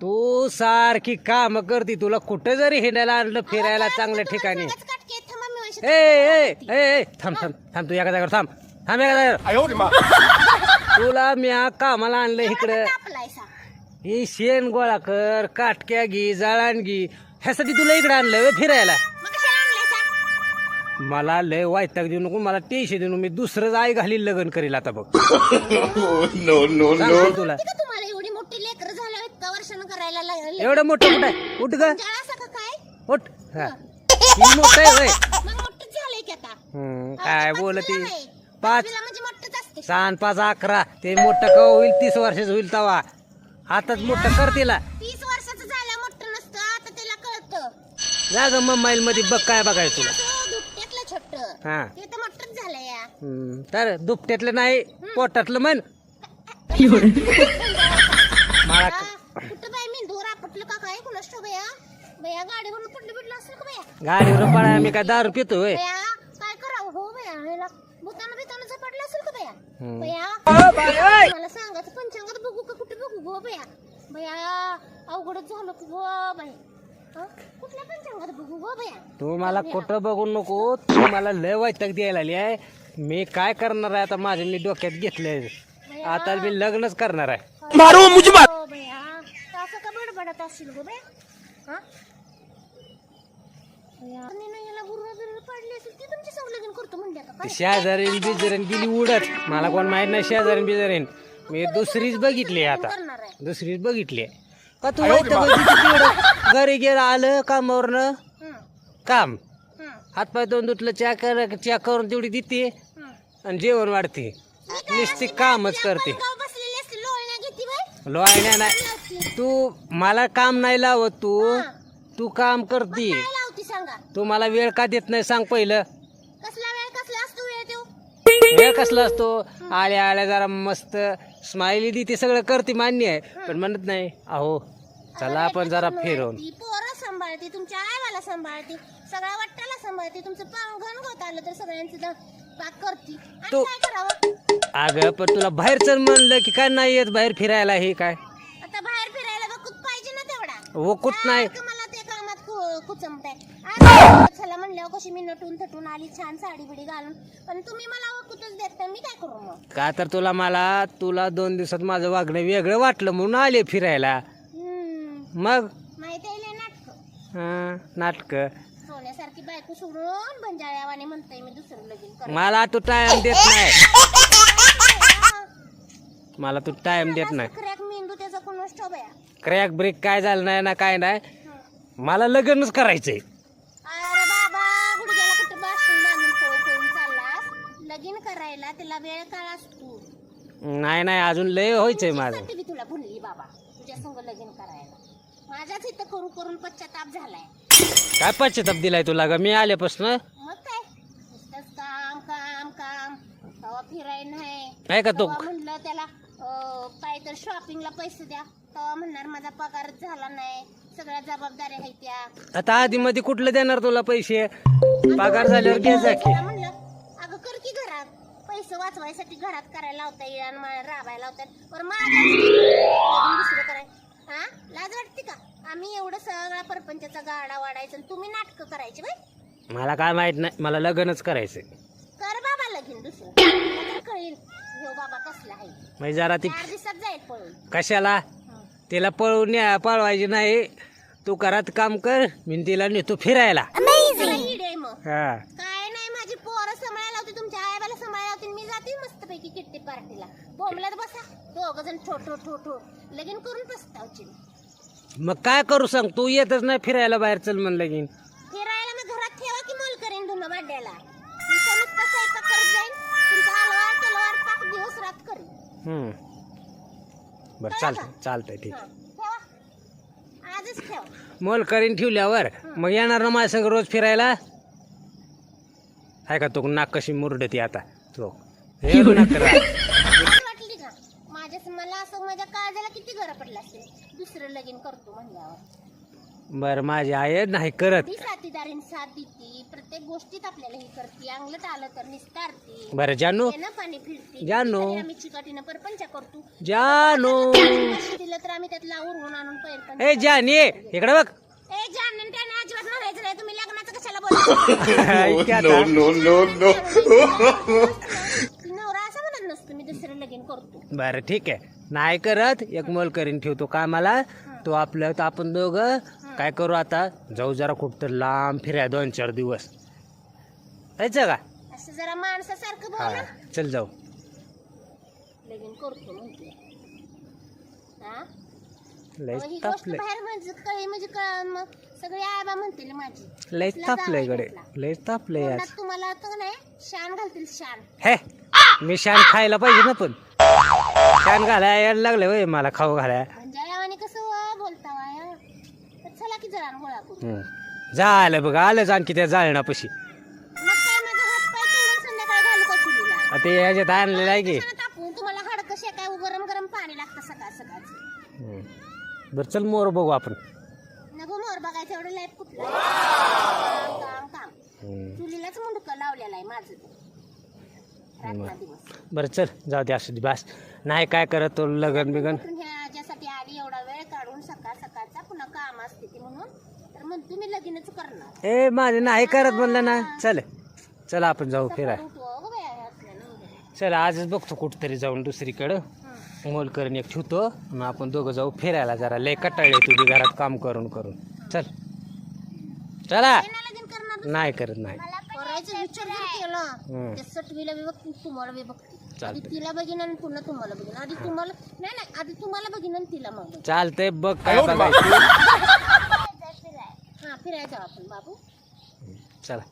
तू सारखी काम करती तुला कुठं जरी हिंडायला आणलं फिरायला चांगल्या ठिकाणी. ए ए ए ए, थांब थांब थांब तू एका जागेवर थांब. थांब एका जागेवर. तुला मी आ कामाला आणलं इकडं. ही शेण गोळा कर काटक्या घे जाळण घे. ह्यासाठी तुला इकडे आणलं फिरायला. मला लय वायताक देऊ नको मला टेन्शन देऊ नको. मी दुसरंच आई घालील लग्न करील आता बघ. सांगतो तुला. तुम्हाला एवढी मोठी लेकर इतका वर्षानं करायला लागले एवढं मोठं कुठं आहे? उठ ग? का काय? उठ. हा. ही मोठं आहे होय. मग मोठंच झालंय की आता. हम्म, काय बोलती. पाच म्हणजे मोठंच असते. सहा पाच अकरा. ते मोठं का होईल? तीस वर्षाचं होईल तवा. आताच मोठं कर तिला. तीस वर्षाचं झालं मोठं नसतं. आता त्याला कळतं. जा ग मोबाईल मध्ये बघ काय बघायचं तुला. हा. तर मोठंच झालं या. हम्म, तर दुपट्यातलं नाही पोटातलं म्हण. मला कुठं मी धोर का काय? कुणास ठाऊक बया बया गाडीवरून पडलं बिडलं असेल का बया गाडीवर पळा आम्ही काय दारू पितो होय. बया काय करावं? हो बया ह्याला भूतानं बितानं झपाटलं असेल का बया हम्म. बया मला सांगायचं पंचांगात बघू का कुठे बघू गो बया बया अवघडच झालं की गो बाय हं? तू मला कुठं बघू नको. तू मला लय वैताग द्यायला आली आहे. मी काय करणार आहे आता माझ्या मी डोक्यात घेतलंय. आता मी लग्नच करणार आहे. मारो मुझे मार. असं का बडबडत गो हं? काय? शेजारीन बिजारीन गेली उडत. मला कोण माहीत नाही शेजारीन बिजारीन. मी दुसरीच बघितली आता. आहे. दुसरीच बघितली का तू? घरी गेला आलं कामावरनं? हं, काम? हं, हातपाय दोन धुतलं च्या कर च्या करून तेवढी देते हं. आणि जेवण वाढते. नुसती कामच करते. गाव बसलेली असते लोळण्या नाही तू मला काम नाही लावत तू. तू काम करती. काय लावती सांगा? तू मला वेळ का देत नाही सांग पहिलं. कसला वेळ कसला असतो वेळ देऊ वेळ कसला असतो? आल्या आल्या जरा मस्त. स्माइली दी ते सगळं करते मान्य आहे. पण म्हणत नाही अहो चला आपण जरा फिरून. ती पोरं सांभाळते तुमच्या आईवाला सांभाळते सगळ्या वाट्याला सांभाळते तुमचं पांघण होत आलं तर सगळ्यांचं द- पाक करते. आणि तो- काय करावं? अगं पण तुला बाहेर चल म्हणलं की काय नाही येत बाहेर फिरायला हे काय? आता बाहेर फिरायला बघूत पाहिजे ना तेवढा. वो कुठ नाही. सारखं मला ते कामात कुचमताय कशी मी नटून थटून आली छान साडी बिडी घालून. पण तुम्ही मला देत मी काय करू मग? का तर तुला मला तुला दोन दिवसात माझं वागणं वेगळं वाटलं म्हणून आले फिरायला. हम्म, मग? माहिती आहे नाटक. नाटक. सोन्यासारखी बायको सोडून बंजाळ्यावाने म्हणताय मी दुसरं लगीन कर मला तू टाइम देत नाही. मला तू टाइम देत नाही. क्रॅक मेंदू त्याचा ठोबया? क्रॅक ब्रेक काय झालं नाही ना काय नाही. मला लग्नच करायचंय. त्याला वेळ काळ असतो नाही नाही अजून लय व्हायचंय माझं. मी तुला बोलली बाबा. तुझ्या संग लगीन करायला. माझ्याच इथं करून करून पश्चाताप झालाय. काय पश्चाताप दिलाय तुला ग? मी आल्यापासून? मग काय? नुसतंच काम काम काम. तवा फिराय नाही. काय का तो? म्हणलं त्याला अं, काय तर शॉपिंगला पैसे द्या. तेव्हा म्हणणार माझा पगारच झाला नाही. सगळ्या जबाबदाऱ्या आहेत त्या. आता आधी मध्ये कुठलं देणार तुला पैसे? पगार झाल्यावर घे जा की त्याला म्हणलं कर पैसे वाचवायसाठी घरात करायला लावता येईल आणि मला राबायला लावतात बरं माझ्या दुसरं कराय हा? लाज वाटते का? आम्ही एवढं सगळा परपंचाचा गाडा वाढायचा आणि तुम्ही नाटकं करायची बाई. मला काय माहीत नाही. मला लग्नच करायचंय. कर बाबा लगीन दुसरं. तर कळेल. हो बाबा कसला आहे. म्हणजे जरा ती चार दिवसात जाईल पळून. कशाला? हं. तिला पळवून न्या पळवायची नाही. तू घरात काम कर. मी तिला नेतो फिरायला. मग. हा. काय नाही माझी पोरं सांभाळायला होती तुमच्या आईबाला सांभाळायला होती मी जाते किट्टी पार्टीला. बोंबलत बसा. दोघ जण ठो ठो ठो ठो. लगीन करून पस्तावची मग काय करू सांग? तू येतच नाही फिरायला बाहेर चल म्हणलं की फिरायला मी घरात ठेवा की मोल करेन धुणं बाड्याला मी तर नुसतं स्वयंपाक करत जाईन. तुमचा हलवार तलवार पाक दिवस रात करीन. हम्म. बरं चालतंय चालतंय ठीक. हं, ठेवा. आजच ठेवा. मोल करीन ठेवल्यावर मग येणार ना माझ्या संग रोज फिरायला? आहे का तू नाक कशी मुरडती आता? तो हे वाटली का? माझ्या मला असं माझ्या काळजाला किती घर पडलं असेल? दुसरं लगीन करतो म्हणल्यावर. बरं माझी आई नाही करत. ती साथीदारीने साथ देते प्रत्येक गोष्टीत आपल्याला हे करते अंगलट आलं तर निस्तारते. बरं जानू. ना पाणी फिरते. जानू. आम्ही चिकाटीनं परपंच करतो. जानू. पैसे दिलं तर आम्ही त्यातला उरवून आणून परपंच ए जानी इकडे बघ. ए जान त्याने अजिबात म्हणायचं नाही. तुम्ही लग्नाचं कशाला बोलता? ऐक आता. करतो. बरं ठीक आहे. नाही करत एक मोल करीन ठेवतो कामाला. तो आपलं तर आपण दोघं काय करू आता? जाऊ जरा खूप तर लांब फिराय दोन चार दिवस. जायचं का? असं जरा माणसासारखं हा चल जाऊ. लगीन करतो म्हणते. हा? लय मग ही गोष्ट तापलंय बाहेर म्हणजे कळी म्हणजे कळ मग सगळी आबा म्हणतील माझी. लय तापलंय गडे. लय तापलंय आज. तोंडात तुम्हाला नाही शान घालतील शान. हे मी शान खायला पाहिजे ना पण. शान घालाय यायला लागले होय मला खाऊ घालाय म्हणजे यावाने कसं वा बोलता वाया तर चला की जरा गोळा करू. हम्म. झालं बघ आलंच आणखी त्या जाळणापाशी मग काय माझा हात पाय तोडून संध्याकाळी घालू का चुलीला? आता याच्यात आणलेलं आहे की. कशाला तापवून तुम्हाला हाड कसे काय गरम गरम पाणी लागतं सकाळ सकाळचं. हम्म. बरं चल मोर बघू आपण. नको मोर बघायचं एवढं लाईफ कुठलं काम काम काम. हम्म. चुलीलाच मुंडकं लावलेलं आहे माझं. बरं. चल जाऊ दे असू दे बस. नाही काय करत तो लगन बिगन? कुठून ह्या ज्यासाठी आली एवढा वेळ काढून सकाळ सकाळचा पुन्हा काम असते ती म्हणून तर म्हणतो मी लगीनच करणार. ए माझे नाही करत म्हणलं ना. चल चल आपण जाऊ फिराय. चल आजच बघतो कुठतरी जाऊन दुसरीकडं. मोल करून एक ठेवतो मग आपण दोघं जाऊ फिरायला जरा. लय कटाळले तुझी घरात काम करून करून. चल. चला. नाही करत नाही. करायचं विचार जर केला तुम्हाला बी बघते आधी चालतंय. तिला बघीन आणि पुन्हा तुम्हाला बघीन. आधी तुम्हाला नाही नाही आधी तुम्हाला बघीन आणि तिला मग बघीन. चालतंय बघ काय बघायचं. हा फिरायचं आपण बाबू. चला.